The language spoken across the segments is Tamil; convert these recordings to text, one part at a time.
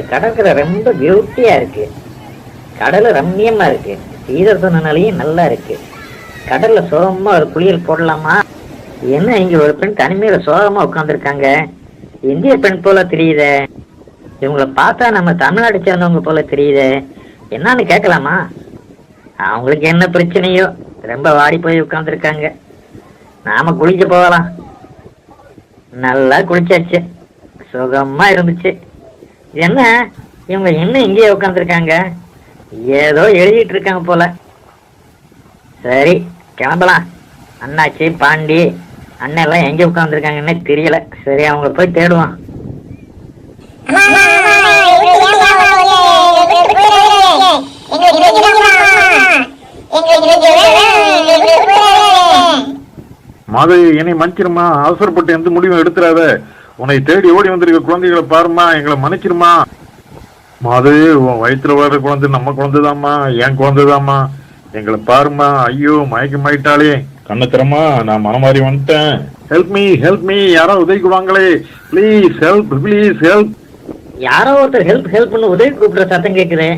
இந்த கடற்கரை ரொம்ப பியூட்டியா இருக்கு. கடல் ரம்மியமா இருக்கு. சீதர்சனாலையும் நல்லா இருக்கு. கடல்ல சோகமா ஒரு குளியல் போடலாமா? என்ன இங்க ஒரு பெண் தனிமையில சோகமா உட்காந்துருக்காங்க இந்திய பெண் போல தெரியுதே. இவங்கள பார்த்தா நம்ம தமிழ்நாடு சேர்ந்தவங்க போல தெரியுதே. என்னன்னு கேட்கலாமா? அவங்களுக்கு என்ன பிரச்சனையோ? ரொம்ப வாடி போய் உட்காந்துருக்காங்க நாம குளிக்க போகலாம். நல்லா குளிச்சாச்சு. சுகமா இருந்துச்சு. என்ன? இவங்க என்ன இங்கேயே உட்காந்துருக்காங்க ஏதோ எழுதிட்டு இருக்காங்க போல. சரி கிளம்பலாம். அண்ணாச்சி பாண்டி அண்ணன் எல்லாம் எங்கே உட்காந்துருக்காங்கன்னே தெரியல. சரி அவங்க போய் தேடுவான் மாதவி என்னை மன்னிச்சிருமா அவசரப்பட்டு எந்த முடிவும் எடுத்துறாத. உன்னை தேடி ஓடி வந்திருக்க குழந்தைகளை பாருமா எங்களை மன்னிச்சிருமா மாது உன் வயிற்றுல வர்ற குழந்தை நம்ம குழந்தைதாம்மா என் குழந்தைதாம்மா. எங்களை பாருமா ஐயோ மயக்கமாயிட்டாளே கண்ணை திறமா நான் மனமாறி வந்துட்டேன். ஹெல்ப் மீ ஹெல்ப் மீ யாரோ உதவி கொடுவாங்களே ப்ளீஸ் ஹெல்ப் ப்ளீஸ் ஹெல்ப் யாரோ ஒருத்தர் ஹெல்ப் ஹெல்ப்னு உதவி கூப்பிடுற சத்தம் கேட்குறேன்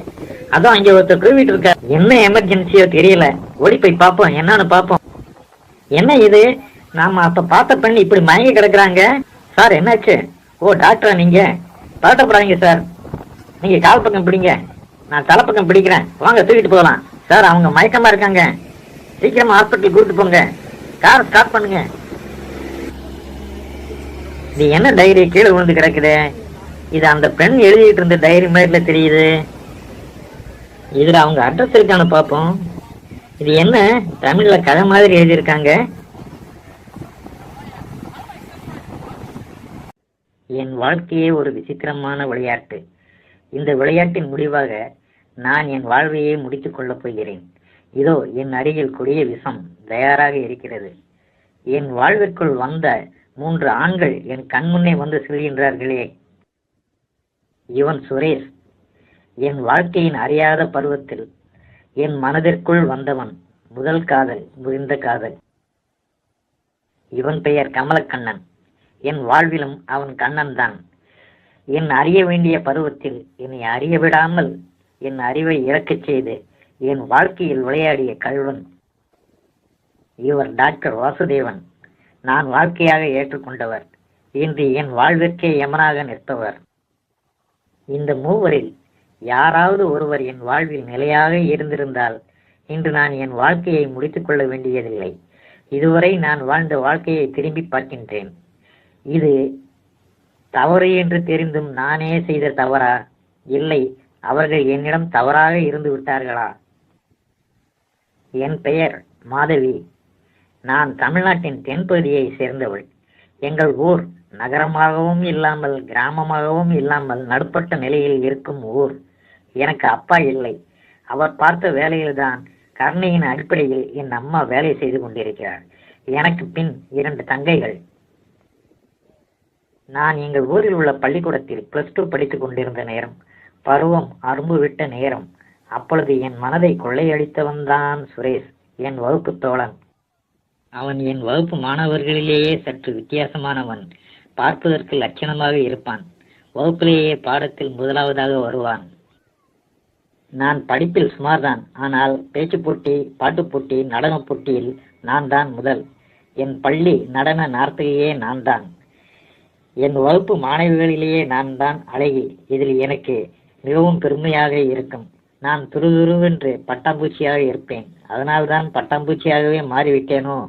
அதான் அங்க ஒருத்தர் குழுவிட்டு இருக்க என்ன எமர்ஜென்சியோ தெரியல. ஓடி போய் பார்ப்போம் என்னன்னு பார்ப்போம். என்ன இது? நாம அப்ப பார்த்த பெண் இப்படி மயங்கி கிடக்குறாங்க. சார் என்னாச்சு? ஓ டாக்டரா நீங்க? பதட்டப்படாதீங்க சார் நீங்க கால் பக்கம் பிடிங்க. நான் தலைப்பக்கம் பிடிக்கிறேன். வாங்க தூக்கிட்டு போகலாம். சார் அவங்க மயக்கமா இருக்காங்க. சீக்கிரமா ஹாஸ்பிட்டல் கூப்பிட்டு போங்க. கார் ஸ்டார்ட் பண்ணுங்க. இது என்ன டைரி கீழே விழுந்து கிடக்குது? இது அந்த பெண் எழுதிட்டு இருந்த டைரி மாதிரில தெரியுது. இதுல அவங்க அட்ரஸ் இருக்கான்னு பார்ப்போம் இது என்ன? தமிழ்ல கதை மாதிரி எழுதியிருக்காங்க என் வாழ்க்கையே ஒரு விசித்திரமான விளையாட்டு. இந்த விளையாட்டின் முடிவாக நான் என் வாழ்வையே முடித்துக் கொள்ளப் போகிறேன். இதோ என் அருகில் கொடிய விஷம் தயாராக இருக்கிறது. என் வாழ்விற்குள் வந்த மூன்று ஆண்கள் என் கண்முன்னே வந்து செல்கின்றார்களே இவன் சுரேஷ். என் வாழ்க்கையின் அறியாத பருவத்தில் என் மனதிற்குள் வந்தவன் முதல் காதல் முறிந்த காதல். இவன் பெயர் கமலக்கண்ணன். என் வாழ்விலும் அவன் கண்ணன் தான் என் அறிய வேண்டிய பருவத்தில் என்னை அறிய விடாமல் என் அறிவை இறக்கச் செய்து என் வாழ்க்கையில் விளையாடிய கல்வன் இவர் டாக்டர் வாசுதேவன். நான் வாழ்க்கையாக ஏற்றுக்கொண்டவர். இன்று என் வாழ்விற்கே யமனாக நிற்பவர். இந்த மூவரில் யாராவது ஒருவர் என் வாழ்வில் நிலையாக இருந்திருந்தால் இன்று நான் என் வாழ்க்கையை முடித்துக் கொள்ள வேண்டியதில்லை. இதுவரை நான் வாழ்ந்த வாழ்க்கையை திரும்பி பார்க்கின்றேன். இது தவறு என்று தெரிந்தும் நானே செய்த தவறா? இல்லை அவர்கள் என்னிடம் தவறாக இருந்து விட்டார்களா? என் பெயர் மாதவி. நான் தமிழ்நாட்டின் தென்பகுதியை சேர்ந்தவள். எங்கள் ஊர் நகரமாகவும் இல்லாமல் கிராமமாகவும் இல்லாமல் நடுப்பட்ட நிலையில் இருக்கும் ஊர். எனக்கு அப்பா இல்லை. அவர் பார்த்த வேலையில்தான் கருணையின் அடிப்படையில் என் அம்மா வேலை செய்து கொண்டிருக்கிறார். எனக்கு பின் இரண்டு தங்கைகள். நான் எங்கள் ஊரில் உள்ள பள்ளிக்கூடத்தில் பிளஸ் டூ படித்துக் கொண்டிருந்த நேரம் பருவம் அரும்பு விட்ட நேரம். அப்பொழுது என் மனதை கொள்ளையடித்தவன்தான் சுரேஷ் என் வகுப்பு தோழன். அவன் என் வகுப்பு மாணவர்களிலேயே சற்று வித்தியாசமானவன் பார்ப்பதற்கு லட்சணமாக இருப்பான். வகுப்பிலேயே பாடத்தில் முதலாவதாக வருவான். நான் படிப்பில் சுமார்தான் ஆனால் பேச்சு போட்டி பாட்டுப் போட்டி நடனப் போட்டியில் நான் தான் முதல். என் பள்ளி நடன நார்த்தகையே நான் தான். என் வகுப்பு மாணவிகளிலேயே நான் தான் அழகி. இதில் எனக்கு மிகவும் பெருமையாக இருக்கும். நான் துருதுருவென்று பட்டாம்பூச்சியாக இருப்பேன். அதனால்தான் பட்டாம்பூச்சியாகவே மாறிவிட்டேனோ?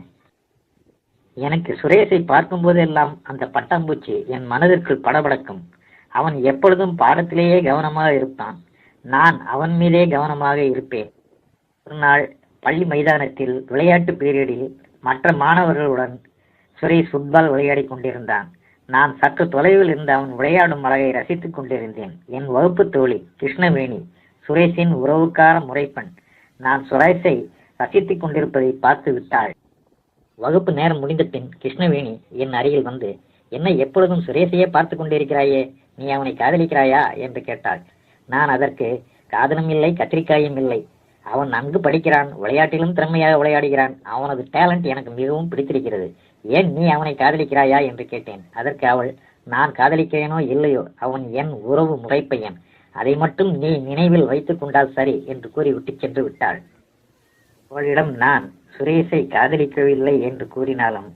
எனக்கு சுரேஷை பார்க்கும் போதெல்லாம் அந்த பட்டாம்பூச்சி என் மனதிற்குள் படபடக்கும். அவன் எப்பொழுதும் பாடத்திலேயே கவனமாக இருப்பான். நான் அவன் மீதே கவனமாக இருப்பேன். ஒரு நாள் பள்ளி மைதானத்தில் விளையாட்டு பீரியடில் மற்ற மாணவர்களுடன் சுரேஷ் ஃபுட்பால் விளையாடிக் கொண்டிருந்தான். நான் சற்று தொலைவில் இருந்து அவன் விளையாடும் அழகை ரசித்துக் கொண்டிருந்தேன். என் வகுப்பு தோழி கிருஷ்ணவேணி சுரேஷின் உறவுக்கார முறைப்பெண். நான் சுரேஷை ரசித்துக் கொண்டிருப்பதை பார்த்து விட்டாள். வகுப்பு நேரம் முடிந்த பின் கிருஷ்ணவேணி என் அருகில் வந்து என்ன எப்பொழுதும் சுரேஷையே பார்த்து கொண்டிருக்கிறாயே நீ அவனை காதலிக்கிறாயா? என்று கேட்டாள். நான் அதற்கு காதலும் இல்லை கத்திரிக்காயும் இல்லை. அவன் நன்கு படிக்கிறான் விளையாட்டிலும் திறமையாக விளையாடுகிறான். அவனது டேலண்ட் எனக்கு மிகவும் பிடித்திருக்கிறது. ஏன் நீ அவனை காதலிக்கிறாயா என்று கேட்டேன். அதற்கு அவள் நான் காதலிக்கிறேனோ இல்லையோ அவன் என் உறவு முறைப்பையன். அதை மட்டும் நீ நினைவில் வைத்துக் கொண்டால் சரி என்று கூறிவிட்டு சென்று விட்டாள். அவளிடம் நான் சுரேஷை காதலிக்கவில்லை என்று கூறினாலும்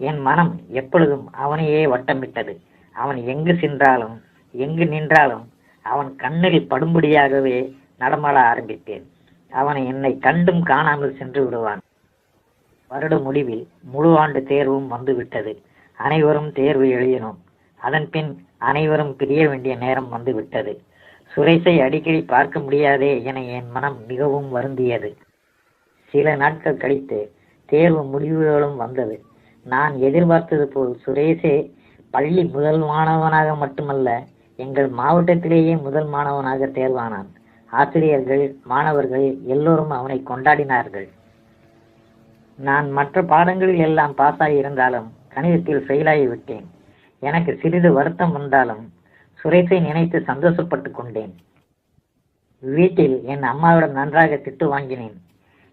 என் மனம் எப்பொழுதும் அவனையே வட்டமிட்டது. அவன் எங்கு சென்றாலும் எங்கு நின்றாலும் அவன் கண்ணில் படும்படியாகவே நடமாட ஆரம்பித்தேன் அவன் என்னை கண்டும் காணாமல் சென்று விடுவான். வருட முடிவில் முழு ஆண்டு தேர்வும் வந்துவிட்டது. அனைவரும் தேர்வு எழுதினோம். அதன்பின் அனைவரும் பிரிய வேண்டிய நேரம் வந்துவிட்டது. சுரேஷை அடிக்கடி பார்க்க முடியாதே என என் மனம் மிகவும் வருந்தியது. சில நாட்கள் கழித்து தேர்வு முடிவுகளும் வந்தது. நான் எதிர்பார்த்தது போல் சுரேஷே பள்ளி முதல் மாணவனாக மட்டுமல்ல எங்கள் மாவட்டத்திலேயே முதல் மாணவனாக தேர்வானான். ஆசிரியர்கள் மாணவர்கள் எல்லோரும் அவனை கொண்டாடினார்கள். நான் மற்ற பாடங்களில் எல்லாம் பாஸாகி இருந்தாலும் கணிதத்தில் ஃபெயிலாகி விட்டேன். எனக்கு சிறிது வருத்தம் வந்தாலும் சுரேஷை நினைத்து சந்தோஷப்பட்டு கொண்டேன். வீட்டில் என் அம்மாவிடம் நன்றாக திட்டு வாங்கினேன்.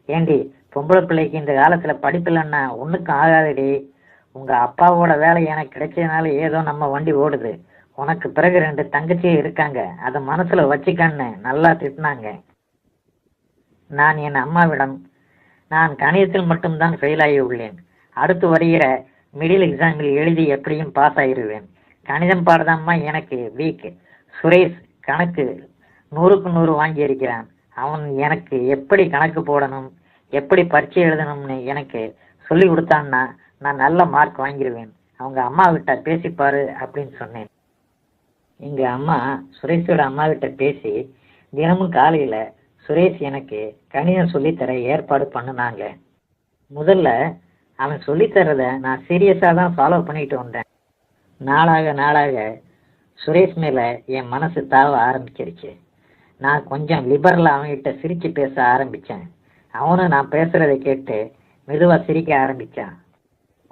ஏண்டி பொம்பளை பிள்ளைக்கு இந்த காலத்தில் படிப்பில்லைன்னா ஒன்றுக்கும் ஆகாதடி. உங்கள் அப்பாவோட வேலை எனக்கு கிடைச்சதுனால ஏதோ நம்ம வண்டி ஓடுது. உனக்கு பிறகு ரெண்டு தங்கச்சியே இருக்காங்க. அதை மனசில் வச்சுக்கன்னு நல்லா திட்டினாங்க. நான் என் அம்மாவிடம் நான் கணிதத்தில் மட்டும்தான் ஃபெயிலாகி உள்ளேன் அடுத்து வருகிற மிடில் எக்ஸாமில் எழுதி எப்படியும் பாஸ் ஆகிடுவேன் கணிதம் பாடதாம்மா எனக்கு வீக் சுரேஷ் கணக்கு நூறுக்கு நூறு வாங்கி இருக்கிறான். அவன் எனக்கு எப்படி கணக்கு போடணும் எப்படி பரீட்சை எழுதணும்னு எனக்கு சொல்லி கொடுத்தான்னா நான் நல்ல மார்க் வாங்கிடுவேன் அவங்க அம்மா கிட்ட பேசிப்பாரு அப்படின்னு சொன்னேன். எங்கள் அம்மா சுரேஷோட அம்மா கிட்ட பேசி தினமும் காலையில் சுரேஷ் எனக்கு கணிதம் சொல்லித்தர ஏற்பாடு பண்ணினாங்க. முதல்ல அவன் சொல்லித்தரத நான் சீரியஸாக தான் ஃபாலோ பண்ணிட்டு வந்தேன். நாளாக நாளாக சுரேஷ் மேலே என் மனசு தாவ ஆரம்பிச்சிருச்சு. நான் கொஞ்சம் லிபரலாக அவன்கிட்ட சிரித்து பேச ஆரம்பித்தேன் அவனும் நான் பேசுகிறதை கேட்டு மெதுவாக சிரிக்க ஆரம்பித்தான்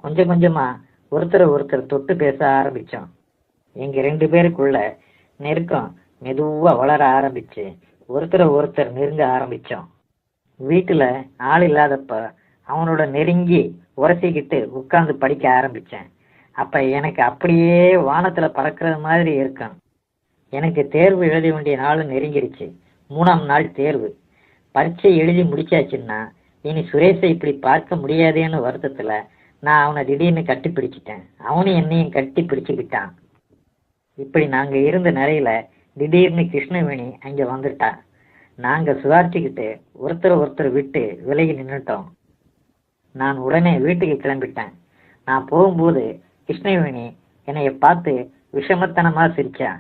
கொஞ்சம் கொஞ்சமாக ஒருத்தரை ஒருத்தர் தொட்டு பேச ஆரம்பித்தோம் எங்கள் ரெண்டு பேருக்குள்ள நெருக்கம் மெதுவாக வளர ஆரம்பிச்சு. ஒருத்தரை ஒருத்தர் நெருங்க ஆரம்பித்தோம் வீட்டில் ஆள் இல்லாதப்ப அவனோட நெருங்கி உரசிக்கிட்டு உட்கார்ந்து படிக்க ஆரம்பித்தேன் அப்போ எனக்கு அப்படியே வானத்தில் பறக்கிறது மாதிரி இருக்கும். எனக்கு தேர்வு எழுத வேண்டிய நாள் நெருங்கிருச்சு. மூணாம் நாள் தேர்வு. பரீட்சை எழுதி முடிச்சாச்சுன்னா இனி சுரேஷை இப்படி பார்க்க முடியாதேன்னு வருத்தத்தில் நான் அவனை திடீர்னு கட்டி பிடிச்சிட்டேன் அவனும் என்னையும் கட்டி பிடிச்சிக்கிட்டான் இப்படி நாங்கள் இருந்த நிலையில திடீர்னு கிருஷ்ணவேணி அங்க வந்துட்டா. நாங்க சுதாரிச்சுக்கிட்டு ஒருத்தர் ஒருத்தர் விட்டு விலகி நின்றுட்டோம் நான் உடனே வீட்டுக்கு கிளம்பிட்டேன். நான் போகும்போது கிருஷ்ணவேணி என்னைய பார்த்து விஷமத்தனமா சிரிச்சா.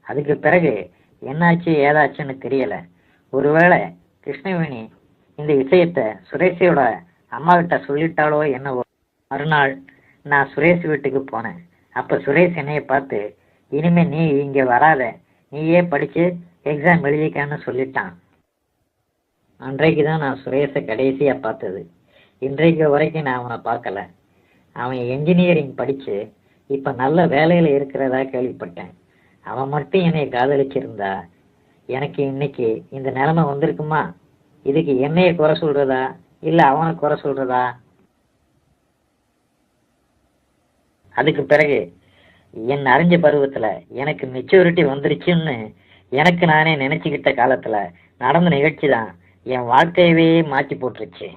அதுக்கு பிறகு என்னாச்சு ஏதாச்சுன்னு தெரியல. ஒருவேளை கிருஷ்ணவேணி இந்த விஷயத்த சுரேஷியோட அம்மா கிட்ட என்னவோ. மறுநாள் நான் சுரேஷ் வீட்டுக்கு போனேன். அப்ப சுரேஷ் என்னைய பார்த்து இனிமே நீ இங்க வராத. நீயே படிச்சு எக்ஸாம் எழுதிக்கான்னு சொல்லிட்டான். அன்றைக்கு தான் நான் சுரேஷை கடைசியா பார்த்தது. இன்றைக்கு வரைக்கும் நான் அவனை பார்க்கல. அவன் என்ஜினியரிங் படிச்சு இப்ப நல்ல வேலையில இருக்கிறதா கேள்விப்பட்டேன். அவன் மட்டும் என்னை காதலிச்சிருந்தா? எனக்கு இன்னைக்கு இந்த நிலைமை வந்திருக்குமா? இதுக்கு என்னைய குறை சொல்றதா? இல்ல அவனை குறை சொல்றதா? அதுக்கு பிறகு என் அறிஞ்ச பருவத்தில் எனக்கு மெச்சூரிட்டி வந்துருச்சுன்னு எனக்கு நானே நினச்சிக்கிட்ட காலத்தில் நடந்த நிகழ்ச்சி தான் என் வாழ்க்கையவே மாற்றி போட்டுருச்சு.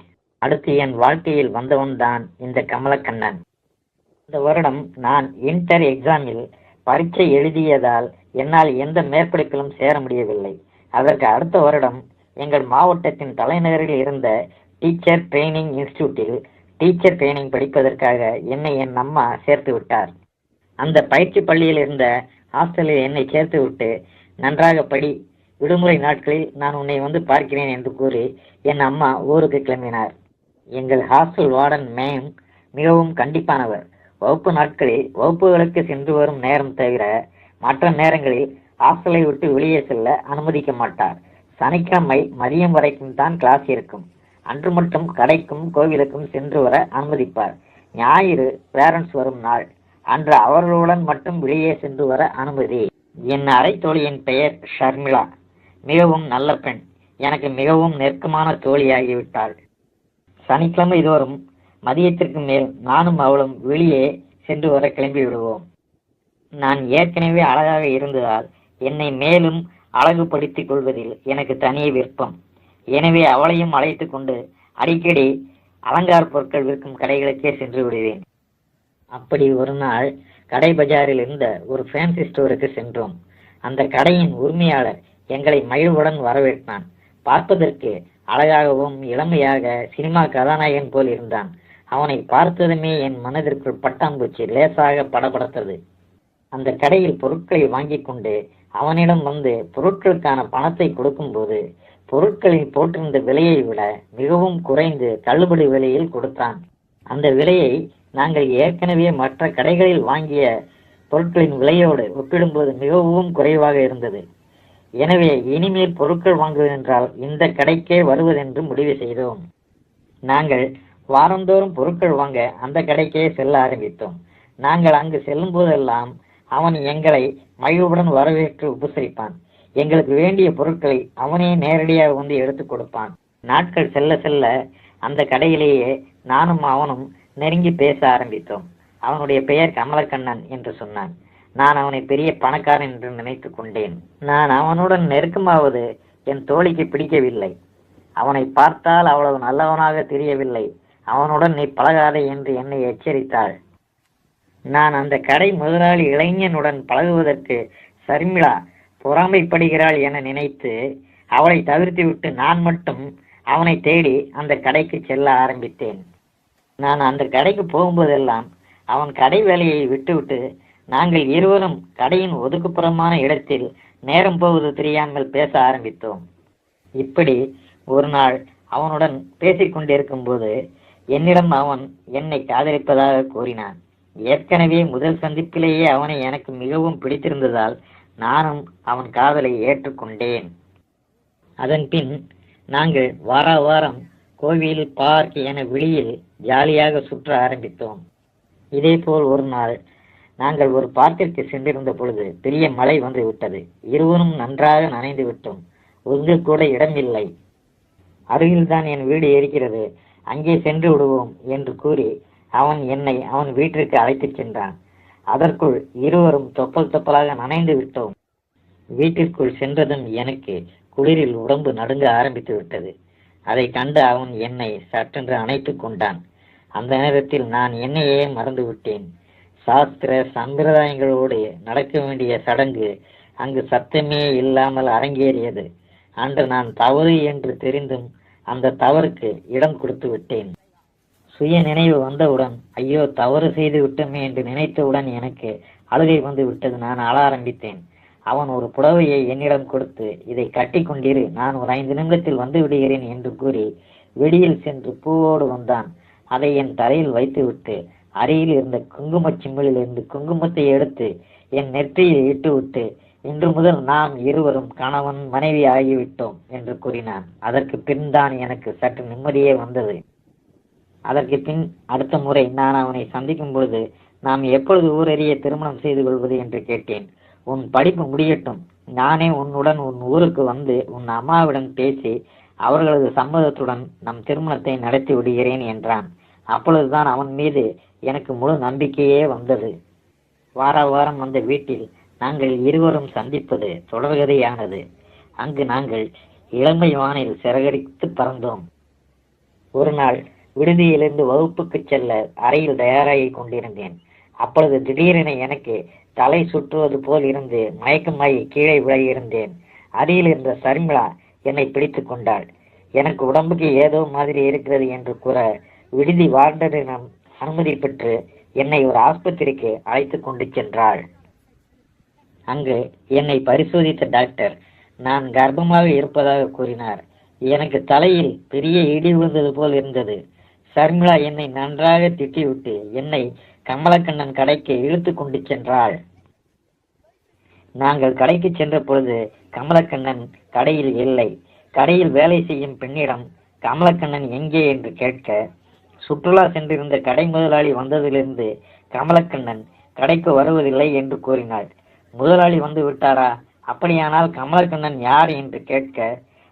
அடுத்து என் வாழ்க்கையில் வந்தவன் தான் இந்த கமலக்கண்ணன். இந்த வருடம் நான் இன்டர் எக்ஸாமில் பரீட்சை எழுதியதால் என்னால் எந்த மேற்படிப்பிலும் சேர முடியவில்லை. அதற்கு அடுத்த வருடம் எங்கள் மாவட்டத்தின் தலைநகரில் இருந்த டீச்சர் ட்ரைனிங் இன்ஸ்டியூட்டில் டீச்சர் ட்ரைனிங் படிப்பதற்காக என்னை என் அம்மா சேர்த்து விட்டார். அந்த பயிற்சி பள்ளியில் இருந்த ஹாஸ்டலில் என்னை சேர்த்து விட்டு நன்றாக படி விடுமுறை நாட்களில் நான் உன்னை வந்து பார்க்கிறேன் என்று கூறி என் அம்மா ஊருக்கு கிளம்பினார். எங்கள் ஹாஸ்டல் வார்டன் மேம் மிகவும் கண்டிப்பானவர். வகுப்பு நாட்களில் வகுப்புகளுக்கு சென்று வரும் நேரம் தவிர மற்ற நேரங்களில் ஹாஸ்டலை விட்டு வெளியே செல்ல அனுமதிக்க மாட்டார். சனிக்கிழமை மதியம் வரைக்கும் தான் கிளாஸ் இருக்கும். அன்று மட்டும் கடைக்கும் கோவிலுக்கும் சென்று வர அனுமதிப்பார். ஞாயிறு பேரண்ட்ஸ் வரும் நாள். அன்று அவர்களுடன் மட்டும் வெளியே சென்று வர அனுமதி. என் அறை தோழியின் பெயர் ஷர்மிளா. மிகவும் நல்ல பெண். எனக்கு மிகவும் நெருக்கமான தோழியாகிவிட்டாள். சனிக்கிழமை தோறும் மதியத்திற்கு மேல் நானும் அவளும் வெளியே சென்று வர கிளம்பி விடுவோம். நான் ஏற்கனவே அழகாக இருந்ததால் என்னை மேலும் அழகுபடுத்திக் கொள்வதில் எனக்கு தனி விருப்பம். எனவே அவளையும் அழைத்து கொண்டு அடிக்கடி அலங்கார பொருட்கள் விற்கும் கடைகளுக்கே சென்று விடுவேன். அப்படி ஒரு நாள் கடை பஜாரில் இருந்த ஒரு ஃபேன்சி ஸ்டோருக்கு சென்றோம். அந்த கடையின் உரிமையாளர் எங்களை மகிழ்வுடன் வரவேற்றான். பார்ப்பதற்கு அழகாகவும் இளமையாக சினிமா கதாநாயகன் போல் இருந்தான். அவனை பார்த்ததுமே என் மனதிற்குள் பட்டாம்பூச்சி லேசாக படபடத்தது. அந்த கடையில் பொருட்களை வாங்கிக் கொண்டு அவனிடம் வந்து பொருட்களுக்கான பணத்தை கொடுக்கும்போது பொருட்களில் போட்டிருந்த விலையை விட மிகவும் குறைந்து தள்ளுபடி விலையில் கொடுத்தான். அந்த விலையை நாங்கள் ஏற்கனவே மற்ற கடைகளில் வாங்கிய பொருட்களின் விலையோடு ஒப்பிடும்போது மிகவும் குறைவாக இருந்தது. எனவே இனிமேல் பொருட்கள் வாங்குவதென்றால் இந்த கடைக்கே வருவதென்று முடிவு செய்தோம். நாங்கள் வாரந்தோறும் பொருட்கள் வாங்க அந்த கடைக்கே செல்ல ஆரம்பித்தோம். நாங்கள் அங்கு செல்லும் போதெல்லாம் அவன் எங்களை மகிழ்வுடன் வரவேற்று உபசரிப்பான். எங்களுக்கு வேண்டிய பொருட்களை அவனே நேரடியாக வந்து எடுத்துக் கொடுப்பான். நாட்கள் செல்ல செல்ல அந்த கடையிலேயே நானும் அவனும் நெருங்கி பேச ஆரம்பித்தோம். அவனுடைய பெயர் கமலக்கண்ணன் என்று சொன்னான். நான் அவனை பெரிய பணக்காரன் என்று நினைத்து கொண்டேன். நான் அவனுடன் நெருக்கமாவது என் தோழிக்கு பிடிக்கவில்லை. அவனை பார்த்தால் அவ்வளவு நல்லவனாக தெரியவில்லை. அவனுடன் நீ பழகாதே என்று என்னை எச்சரித்தாள். நான் அந்த கடை முதலாளி இளைஞனுடன் பழகுவதற்கு சர்மிளா பொறாமைப்படுகிறாள் என நினைத்து அவளை தவிர்த்துவிட்டு நான் மட்டும் அவனை தேடி அந்த கடைக்கு செல்ல ஆரம்பித்தேன். நான் அந்த கடைக்கு போகும்போதெல்லாம் அவன் கடை வேலையை விட்டுவிட்டு நாங்கள் இருவரும் கடையின் ஒதுக்குப்புறமான இடத்தில் நேரம் போவது தெரியாமல் பேச ஆரம்பித்தோம். இப்படி ஒரு நாள் அவனுடன் பேசிக்கொண்டிருக்கும் போது என்னிடம் அவன் என்னை காதலிப்பதாக கூறினான். ஏற்கனவே முதல் சந்திப்பிலேயே அவனை எனக்கு மிகவும் பிடித்திருந்ததால் நானும் அவன் காதலை ஏற்றுக்கொண்டேன். அதன் பின் நாங்கள் வார வாரம் கோவில் பார்க் என வெளியில் ஜாலியாக சுற்ற ஆரம்பித்தோம். இதேபோல் ஒரு நாள் நாங்கள் ஒரு பார்க்கிற்கு சென்றிருந்த பொழுது பெரிய மழை வந்து விட்டது இருவரும் நன்றாக நனைந்து விட்டோம். ஒன்று கூட இடமில்லை. அருகில்தான் என் வீடு இருக்கிறது. அங்கே சென்று விடுவோம் என்று கூறி அவன் என்னை அவன் வீட்டிற்கு அழைத்துச் சென்றான். அதற்குள் இருவரும் தொப்பல் தொப்பலாக நனைந்து விட்டோம். வீட்டிற்குள் சென்றதும் எனக்கு குளிரில் உடம்பு நடுங்க ஆரம்பித்து விட்டது. அதை கண்டு அவன் என்னை சட்டென்று அணைத்து கொண்டான். அந்த நேரத்தில் நான் என்னையே மறந்துவிட்டேன். சாஸ்திர சம்பிரதாயங்களோடு நடக்க வேண்டிய சடங்கு அங்கு சத்தமே இல்லாமல் அரங்கேறியது. அன்று நான் தவறு என்று தெரிந்தும் அந்த தவறுக்கு இடம் கொடுத்து விட்டேன். சுய நினைவு வந்தவுடன் ஐயோ தவறு செய்து விட்டோமே என்று நினைத்தவுடன் எனக்கு அழுகை வந்து விட்டது. நான் அழ ஆரம்பித்தேன். அவன் ஒரு புடவையை என்னிடம் கொடுத்து இதை கட்டி கொண்டிரு நான் ஒரு ஐந்து நிமிடத்தில் வந்து விடுகிறேன் என்று கூறி வெளியில் சென்று பூவோடு வந்தான். அதை என் தலையில் வைத்துவிட்டு அருகில் இருந்த குங்குமச் சிம்மிலில் இருந்து குங்குமத்தை எடுத்து என் நெற்றியில் இட்டுவிட்டு இன்று முதல் நாம் இருவரும் கணவன் மனைவி ஆகிவிட்டோம் என்று கூறினான். அதற்கு பின் தான் எனக்கு சற்று நிம்மதியே வந்தது. அதற்கு பின் அடுத்த முறை நான் அவனை சந்திக்கும் பொழுது நாம் எப்பொழுது ஊரறிய திருமணம் செய்து கொள்வது? என்று கேட்டேன். உன் படிப்பு முடியட்டும். நானே உன்னுடன் உன் ஊருக்கு வந்து உன் அம்மாவிடம் பேசி அவர்களது சம்மதத்துடன் நம் திருமணத்தை நடத்தி விடுகிறேன் என்றான். அப்பொழுதுதான் அவன் மீது எனக்கு முழு நம்பிக்கையே வந்தது. வார வாரம் வந்த வீட்டில் நாங்கள் இருவரும் சந்திப்பது தொடர்கதையானது. அங்கு நாங்கள் இளமை வானில் சிறகடித்து பறந்தோம். ஒரு நாள் விடுதியிலிருந்து வகுப்புக்கு செல்ல அறையில் தயாராகிக் கொண்டிருந்தேன். அப்பொழுது திடீரென எனக்கு தலை சுற்றுவது போல் இருந்து மயக்கமாய் கீழே விலகியிருந்தேன் அருகில் இருந்த சர்மிளா என்னை பிடித்து கொண்டாள். எனக்கு உடம்புக்கு ஏதோ மாதிரி இருக்கிறது என்று கூற விடுதி வார்டனிடம் அனுமதி பெற்று என்னை ஒரு ஆஸ்பத்திரிக்கு அழைத்து கொண்டு சென்றாள். அங்கு என்னை பரிசோதித்த டாக்டர் நான் கர்ப்பமாக இருப்பதாக கூறினார். எனக்கு தலையில் பெரிய இடி விழுந்தது போல் இருந்தது. சர்மிளா என்னை நன்றாக திட்டிவிட்டு என்னை கமலக்கண்ணன் கடைக்கு இழுத்து கொண்டு சென்றாள். நாங்கள் கடைக்கு சென்ற பொழுது கமலக்கண்ணன் கடையில் இல்லை. கடையில் வேலை செய்யும் பெண்ணிடம் கமலக்கண்ணன் எங்கே என்று கேட்க சுற்றுலா சென்றிருந்த கடை முதலாளி வந்ததிலிருந்து கமலக்கண்ணன் கடைக்கு வருவதில்லை என்று கூறினாள். முதலாளி வந்து விட்டாரா? அப்படியானால் கமலக்கண்ணன் யார் என்று கேட்க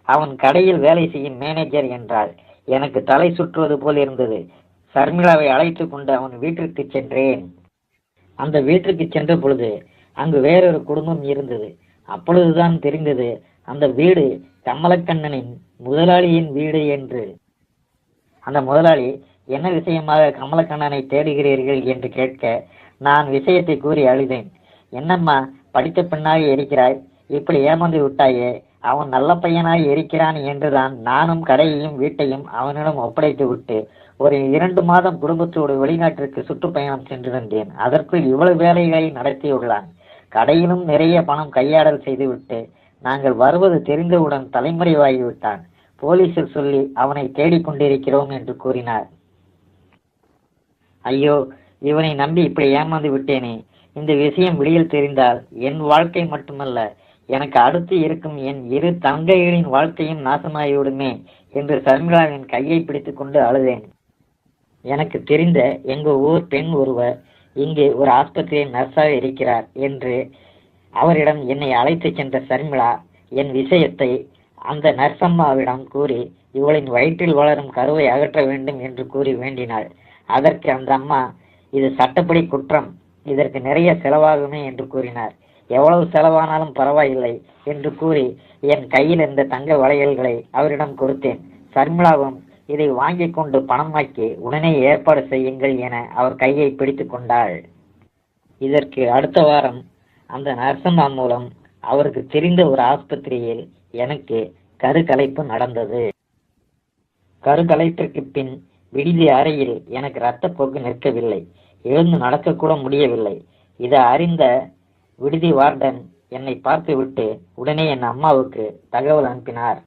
அவன் கடையில் வேலை செய்யும் மேனேஜர் என்றாள். எனக்கு தலை சுற்றுவது போல் இருந்தது. சர்மிளாவை அழைத்து கொண்டு அவன் வீட்டிற்கு சென்றேன். அந்த வீட்டிற்கு சென்ற பொழுது அங்கு வேறொரு குடும்பம் இருந்தது. அப்பொழுதுதான் தெரிந்தது அந்த வீடு கமலக்கண்ணனின் முதலாளியின் வீடு என்று. அந்த முதலாளி என்ன விஷயமாக கமலக்கண்ணனை தேடுகிறீர்கள்? என்று கேட்க நான் விஷயத்தை கூறி அழுதேன். என்னம்மா படித்த பெண்ணாக இருக்கிறாய்? இப்படி ஏமாந்து விட்டாயே அவன் நல்ல பையனாய் இருக்கிறான் என்றுதான் நானும் கடையையும் வீட்டையும் அவனிடம் ஒப்படைத்து விட்டு ஒரு இரண்டு மாதம் குடும்பத்தோடு வெளிநாட்டிற்கு சுற்றுப்பயணம் சென்றிருந்தேன் அதற்குள் இவ்வளவு வேலைகளை நடத்தியுள்ளான் கடையிலும் நிறைய பணம் கையாடல் செய்துவிட்டு நாங்கள் வருவது தெரிந்தவுடன் தலைமறைவாகிவிட்டான் போலீசில் சொல்லி அவனை தேடிக் கொண்டிருக்கிறோம் என்று கூறினார். ஐயோ இவனை நம்பி இப்படி ஏமாந்து விட்டேனே. இந்த விஷயம் வெளியில் தெரிந்தால் என் வாழ்க்கை மட்டுமல்ல எனக்கு அடுத்து இருக்கும் என் இரு தங்கைகளின் வாழ்க்கையும் நாசமாகிவிடுமே என்று சர்மிளாவின் கையை பிடித்துக்கொண்டு அழுதேன். எனக்கு தெரிந்த எங்க ஊர் பெண் ஒருவர் இங்கே ஒரு ஆஸ்பத்திரியில் நர்ஸாக இருக்கிறார் என்று அவரிடம் என்னை அழைத்துச் சென்ற சர்மிளா என் விஷயத்தை அந்த நர்சம்மாவிடம் கூறி இவளின் வயிற்றில் வளரும் கருவை அகற்ற வேண்டும் என்று கூறி வேண்டினாள். அதற்கு அந்த அம்மா இது சட்டப்படி குற்றம் இதற்கு நிறைய செலவாகுமே என்று கூறினார். எவ்வளவு செலவானாலும் பரவாயில்லை என்று கூறி என் கையில் இருந்த தங்க வளையல்களை அவரிடம் கொடுத்தேன். சர்மிளாவும் இதை வாங்கிக் கொண்டு பணமாக்கி உடனே ஏற்பாடு செய்யுங்கள் என அவர் கையை பிடித்து கொண்டாள். இதற்கு அடுத்த வாரம் அந்த நரசம்மா மூலம் அவருக்கு தெரிந்த ஒரு ஆஸ்பத்திரியில் எனக்கு கருக்கலைப்பு நடந்தது. கருக்கலைப்பிற்கு பின் விடுதி அறையில் எனக்கு இரத்தப்போக்கு நிற்கவில்லை. எழுந்து நடக்கக்கூட முடியவில்லை. இதை அறிந்த விடுதி வார்டன் என்னை பார்த்துவிட்டு உடனே என் அம்மாவுக்கு தகவல் அனுப்பினார்.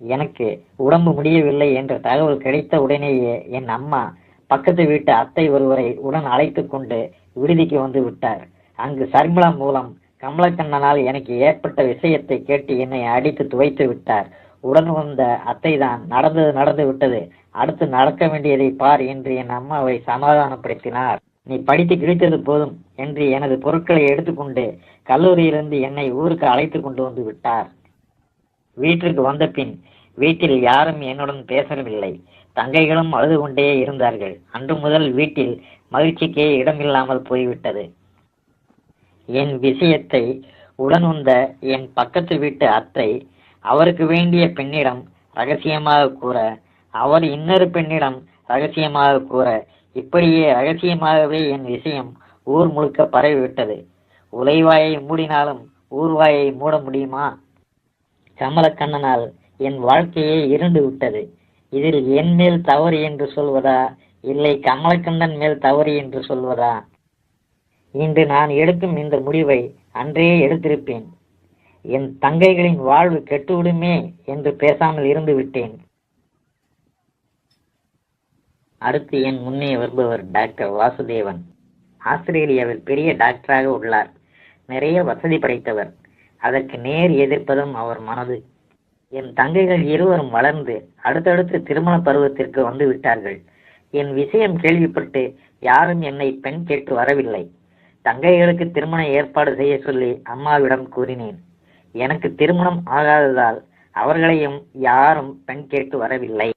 எனக்கு உடம்பு முடியவில்லை என்ற தகவல் கிடைத்த உடனேயே என் அம்மா பக்கத்து வீட்டு அத்தை ஒருவரை உடன் அழைத்து கொண்டு விடுதிக்கு வந்து விட்டார். அங்கு சர்மிளா மூலம் கமலக்கண்ணனால் எனக்கு ஏற்பட்ட விஷயத்தை கேட்டு என்னை அடித்து துவைத்து விட்டார். உடன் வந்த அத்தை தான் நடந்தது நடந்து விட்டது. அடுத்து நடக்க வேண்டியதை பார் என்று என் அம்மாவை சமாதானப்படுத்தினார். நீ படித்து கிடைத்தது போதும் என்று எனது பொருட்களை எடுத்துக்கொண்டு கல்லூரியிலிருந்து என்னை ஊருக்கு அழைத்து கொண்டு வந்து விட்டார். வீட்டிற்கு வந்த பின் வீட்டில் யாரும் என்னுடன் பேசவில்லை. தங்கைகளும் அழுது கொண்டே இருந்தார்கள். அன்று முதல் வீட்டில் மகிழ்ச்சிக்கே இடமில்லாமல் போய்விட்டது. என் விஷயத்தை உடன் வந்த என் பக்கத்து வீட்டு அத்தை அவருக்கு வேண்டிய பெண்ணிடம் ரகசியமாக கூற அவர் இன்னொரு பெண்ணிடம் ரகசியமாக கூற இப்படியே ரகசியமாகவே என் விஷயம் ஊர் முழுக்க பரவிவிட்டது. உலைவாயை மூடினாலும் ஊர்வாயை மூட முடியுமா? கமலக்கண்ணனால் என் வாழ்க்கையே இருண்டு விட்டது. இதில் என் மேல் தவறு என்று சொல்வதா? இல்லை கமலக்கண்ணன் மேல் தவறு என்று சொல்வதா? இன்று நான் எடுக்கும் இந்த முடிவை அன்றே எடுத்திருப்பேன். என் தங்கைகளின் வாழ்வு கெட்டுவிடுமே என்று பேசாமல் இருந்து விட்டேன். அடுத்து என் முன்னே வருபவர் டாக்டர் வாசுதேவன். ஆஸ்திரேலியாவில் பெரிய டாக்டராக உள்ளார். நிறைய வசதி படைத்தவர். அதற்கு நேர் எதிர்ப்பதும் அவர் மனது. என் தங்கைகள் இருவரும் வளர்ந்து அடுத்தடுத்து திருமண பருவத்திற்கு வந்து விட்டார்கள். என் விஷயம் கேள்விப்பட்டு யாரும் என்னை பெண் கேட்டு வரவில்லை. தங்கைகளுக்கு திருமண ஏற்பாடு செய்ய சொல்லி அம்மாவிடம் கூறினேன். எனக்கு திருமணம் ஆகாததால் அவர்களையும் யாரும் பெண் கேட்டு வரவில்லை.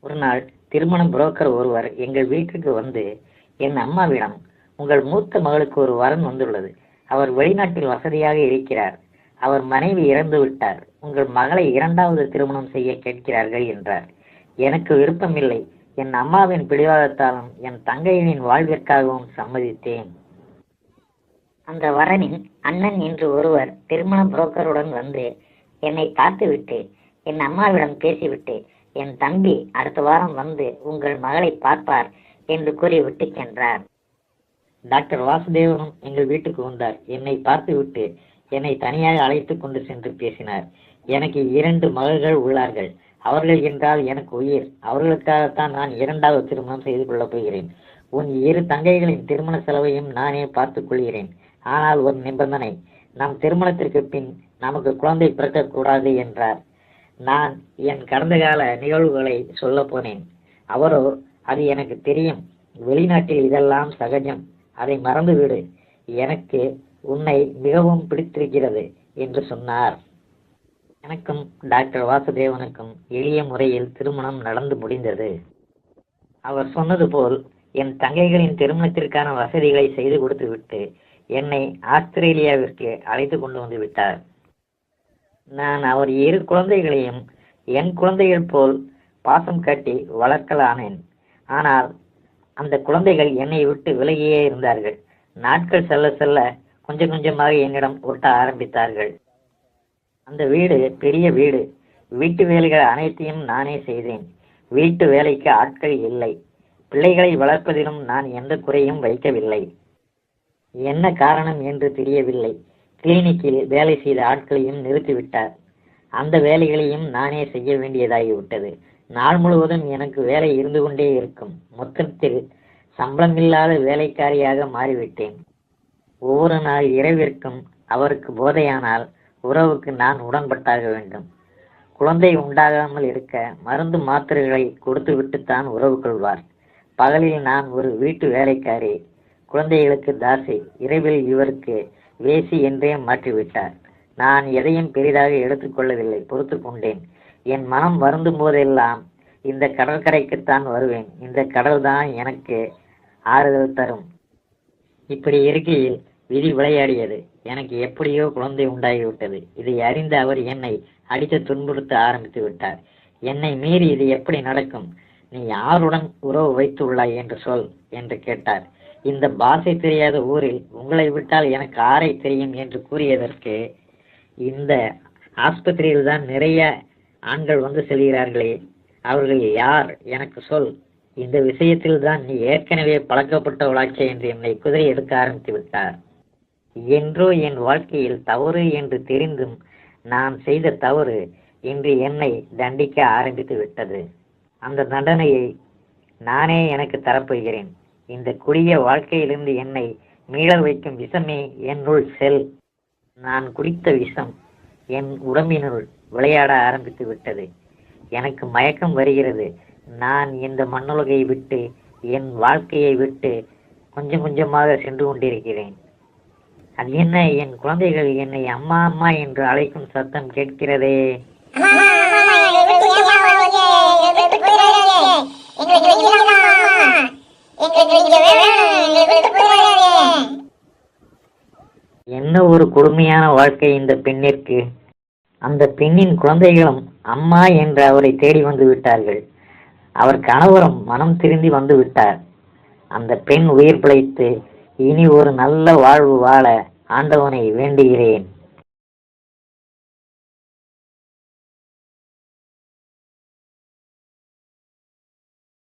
ஒரு நாள் திருமண புரோக்கர் ஒருவர் எங்கள் வீட்டுக்கு வந்து என் அம்மாவிடம் உங்கள் மூத்த மகளுக்கு ஒரு வரன் வந்துள்ளது. அவர் வெளிநாட்டில் வசதியாக இருக்கிறார். அவர் மனைவி இறந்து விட்டார். உங்கள் மகளை இரண்டாவது திருமணம் செய்ய கேட்கிறார்கள் என்றார். எனக்கு விருப்பமில்லை. என் அம்மாவின் பிடிவாதத்தாலும் என் தங்கையனின் வாழ்விற்காகவும் சம்மதித்தேன். அந்த வரனின் அண்ணன் என்று ஒருவர் திருமண புரோக்கருடன் வந்து என்னை பார்த்துவிட்டு என் அம்மாவிடம் பேசிவிட்டு என் தம்பி அடுத்த வாரம் வந்து உங்கள் மகளை பார்ப்பார் என்று கூறிவிட்டு சென்றார். டாக்டர் வாசுதேவனும் எங்கள் வீட்டுக்கு வந்தார். என்னை பார்த்துவிட்டு என்னை தனியாக அழைத்து கொண்டு சென்று பேசினார். எனக்கு இரண்டு மகள்கள் உள்ளார்கள். அவர்கள் என்றால் எனக்கு உயிர். அவர்களுக்காகத்தான் நான் இரண்டாவது திருமணம் செய்து கொள்ளப் போகிறேன். உன் இரு தங்கைகளின் திருமண செலவையும் நானே பார்த்துக் கொள்கிறேன். ஆனால் ஒரு நிபந்தனை. நம் திருமணத்திற்கு பின் நமக்கு குழந்தை பிறக்கக்கூடாது என்றார். நான் என் கடந்த கால நிகழ்வுகளை சொல்ல போனேன். அவரோ அது எனக்கு தெரியும். வெளிநாட்டில் இதெல்லாம் சகஜம். அதை மறந்துவிடு. எனக்கு உன்னை மிகவும் பிடித்திருக்கிறது என்று சொன்னார். எனக்கும் டாக்டர் வாசுதேவனுக்கும் எளிய முறையில் திருமணம் நடந்து முடிந்தது. அவர் சொன்னது போல் என் தங்கைகளின் திருமணத்திற்கான வசதிகளை செய்து கொடுத்துவிட்டு என்னை ஆஸ்திரேலியாவிற்கு அழைத்து கொண்டு வந்து விட்டார். நான் அவர் இரு குழந்தைகளையும் என் குழந்தைகள் போல் பாசம் காட்டி வளர்க்கலானேன். ஆனால் அந்த குழந்தைகள் என்னை விட்டு விலகியே இருந்தார்கள். நாட்கள் செல்ல செல்ல கொஞ்சம் கொஞ்சமாக என்னிடம் ஒட்ட ஆரம்பித்தார்கள். அந்த வீடு பெரிய வீடு. வீட்டு வேலைகள் அனைத்தையும் நானே செய்தேன். வீட்டு வேலைக்கு ஆட்கள் இல்லை. பிள்ளைகளை வளர்ப்பதிலும் நான் எந்த குறையும் வைக்கவில்லை. என்ன காரணம் என்று தெரியவில்லை. கிளினிக்கில் வேலை செய்த ஆட்களையும் நிறுத்திவிட்டார். அந்த வேலைகளையும் நானே செய்ய வேண்டியதாகிவிட்டது. நாள் முழுவதும் எனக்கு வேலை இருந்து கொண்டே இருக்கும். மொத்தத்தில் சம்பளமில்லாத வேலைக்காரியாக மாறிவிட்டேன். ஒவ்வொரு நாள் இரவிற்கும் அவருக்கு போதையானால் உறவுக்கு நான் உடன்பட்டாக வேண்டும். குழந்தை உண்டாகாமல் இருக்க மருந்து மாத்திரைகளை கொடுத்து விட்டுத்தான் உறவு கொள்வார். பகலில் நான் ஒரு வீட்டு வேலைக்காரி. குழந்தைகளுக்கு தாசி இரவில் இவருக்கு வேசி என்றே மாற்றிவிட்டார். நான் எதையும் பெரிதாக எடுத்துக்கொள்ளவில்லை பொறுத்து கொண்டேன். என் மனம் வருந்தும் போதெல்லாம் இந்த கடற்கரைக்குத்தான் வருவேன். இந்த கடல் தான் எனக்கு ஆறுதல் தரும். இப்படி இருக்கையில் விதி விளையாடியது. எனக்கு எப்படியோ குழந்தை உண்டாகிவிட்டது. இதை அறிந்த அவர் என்னை அடித்து துன்புறுத்த ஆரம்பித்து விட்டார். என்னை மீறி இது எப்படி நடக்கும்? நீ யாருடன் உறவு வைத்துள்ளாய் என்று சொல் என்று கேட்டார். இந்த பாஷை தெரியாத ஊரில் உங்களை விட்டால் எனக்கு ஆரை தெரியும் என்று கூறியதற்கு இந்த ஆஸ்பத்திரியில் தான் நிறைய ஆண்கள் வந்து செல்கிறார்களே அவர்கள் யார் எனக்கு சொல். இந்த விஷயத்தில் தான் நீ ஏற்கனவே பழக்கப்பட்டவளாச்சே என்று என்னை குதிரை எடுக்க ஆரம்பித்து விட்டார். என்றோ என் வாழ்க்கையில் தவறு என்று தெரிந்தும் நான் செய்த தவறு இன்று என்னை தண்டிக்க ஆரம்பித்து விட்டது. அந்த தண்டனையை நானே எனக்கு தரப்போகிறேன். இந்த குடிய வாழ்க்கையிலிருந்து என்னை மீள வைக்கும் விஷமே என்னுள் செல். நான் குடித்த விஷம் என் உடம்பினுள் விளையாட ஆரம்பித்து விட்டது. எனக்கு மயக்கம் வருகிறது. நான் இந்த மண்ணுலகை விட்டு என் வாழ்க்கையை விட்டு கொஞ்சம் கொஞ்சமாக சென்று கொண்டிருக்கிறேன். அது என்ன? என் குழந்தைகள் என்னை அம்மா அம்மா என்று அழைக்கும் சத்தம் கேட்கிறதே. என்ன ஒரு கொடுமையான வாழ்க்கை இந்த பெண்ணிற்கு? அந்த பெண்ணின் குழந்தைகளும் அம்மா என்று அவரை தேடி வந்து விட்டார்கள். அவர் கணவரும் மனம் திருந்தி வந்து விட்டார். அந்த பெண் உயிர் பிழைத்து இனி ஒரு நல்ல வாழ்வு வாழ ஆண்டவனை வேண்டுகிறேன்.